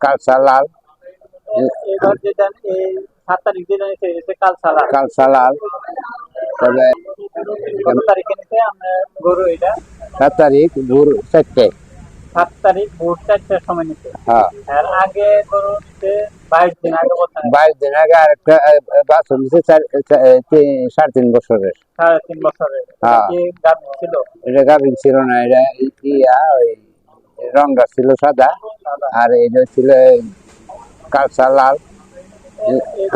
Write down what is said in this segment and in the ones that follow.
কালসা লাল এবার যেটা এই সাত তারিখ তবে সাত তারিখ ভোর চারটে। সাত তারিখ ভোর চারটার সময় নিতে। হ্যাঁ। আর আগে নিতে বাইশ দিন আগে বাইশ দিন আগে আরেকটা বাছুর দিচ্ছে চার চা- এ, তিন- সাড়ে তিন বছরের। সাড়ে তিন বছরের। হ্যাঁ। ছিল? এটা গাভিন ছিল না এটা ইয়া ওই রংটা ছিল সাদা। আর এটা ছিল কালসা লাল। এই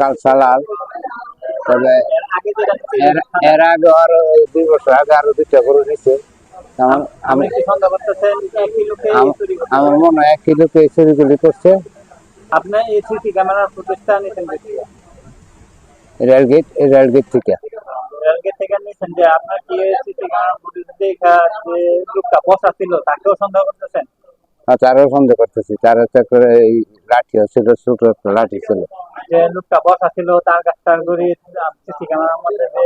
কালসা লাল। তবে এর আগে আরও দুই বছর আগে আরও দুইটা গরু নিছে আমার মনে হয় এক কিলোকে চুরিগুলি করছে। আপনি এই সিসি ক্যামেরার দেখি রেলগেট রেলগেট থেকে। নিছেন যে আপনার দেখা যে লোকটা বসা ছিল তাকেও সন্দেহ করতেছেন? আর তারও সন্দেহ করতেছি। তার একটা করে এই লাঠি ছিল ছোট লাঠি ছিল। যে লোকটা বসা ছিল তার কাছটা ঘুরি সিসি ক্যামেরার মধ্যে যে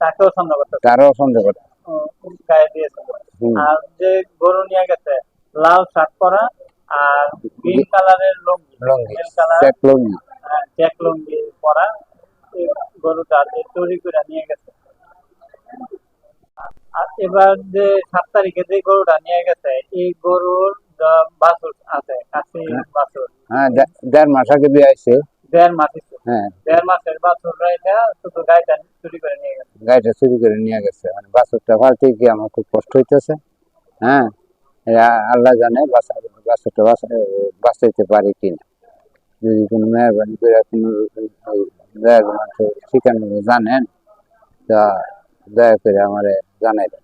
তাকেও সন্দেহ করতেছে তারও সন্দেহ করতে গায়ে দিয়েছিল হুম। আর যে গরু নিয়ে গেছে লাল শার্ট পরা আর গ্রিন কালারের লুঙ্গি। লঙ্গি। কালার চেক লঙ্গি। পরা গরুটা চুরি করে নিয়ে গেছে এবার যে সাত তারিখে যে গরুটা নিয়ে গেছে এই গরুর বাছুর আছে কাশি বাছুর। হ্যাঁ দেড় মাস আগে বিয়ে আছে দেড় মাস হ্যাঁ। দেড় মাসের বাছুররা এটা শুধু গাড়িটা চুরি করে নিয়ে গেছে। গাড়িটা চুরি করে নিয়ে গেছে। মানে বাছুরটা ফালতে গিয়ে আমার খুব কষ্ট হইতেছে। হ্যাঁ আল্লাহ জানে বাসা বাছুরটা বাঁচা- বাঁচাইতে পারে কিনা। যদি কোনো মেহরবানি করে কোনো দয়া করে ঠিকানা জানেন তা দয়া করে আমারে জানাই দেন